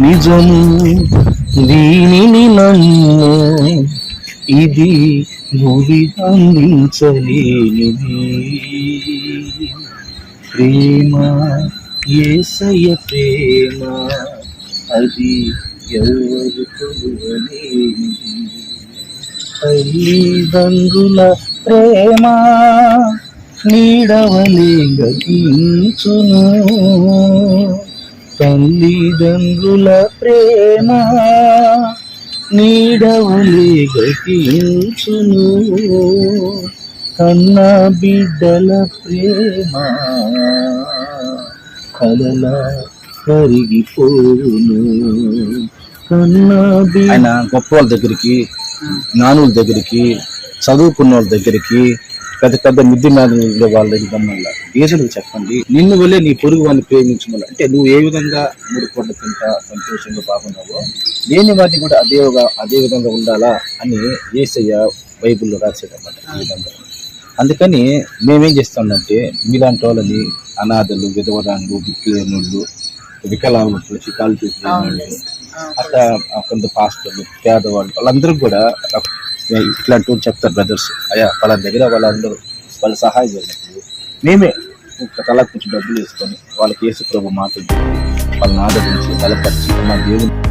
నిజము దీనిని నమ్ము. ఇది భూమి అందించలేనిది. ప్రేమ ఏసయ ప్రేమ అది ఎవరు కొలువలేనిది తల్లిదండ్రుల ప్రేమ నీడవలే గతించును. తల్లిదండ్రుల ప్రేమ నీడవలే గతించును. కన్న బిడ్డల ప్రేమ కలల కరిగిపోను కన్న ఆయన గొప్ప వాళ్ళ దగ్గరికి జ్ఞానుల దగ్గరికి చదువుకున్న వాళ్ళ దగ్గరికి పెద్ద పెద్ద మిద్ది మీద వాళ్ళ దగ్గర ఏజులకు చెప్పండి నిన్ను వల్లే నీ పొరుగు వాళ్ళని ప్రేమించమల్ల అంటే నువ్వు ఏ విధంగా మూడు పూట తింటా సంతోషంగా బాగున్నావో లేని వాటిని కూడా అదే అదే విధంగా ఉండాలా అని ఏసయ్య బైబిల్లో రాసేదన్నమాట ఈ విధంగా. అందుకని మేమేం చేస్తామంటే మీలాంటి వాళ్ళని అనాథలు విధవరాన్లు దిక్కులేనుళ్ళు వికలాంగులు చికాలు చేసిన అట్లా కొంత పాస్టర్లు పేదవాళ్ళు వాళ్ళందరూ కూడా ఇట్లాంటి చెప్తారు బ్రదర్స్ అయ్యా వాళ్ళ దగ్గర వాళ్ళందరూ వాళ్ళు సహాయం చేసినప్పుడు మేమే తలకు కొంచెం డబ్బులు వేసుకొని వాళ్ళకి యేసు ప్రభు మాట వాళ్ళని ఆదరించి బలపరిచి మా దేవుని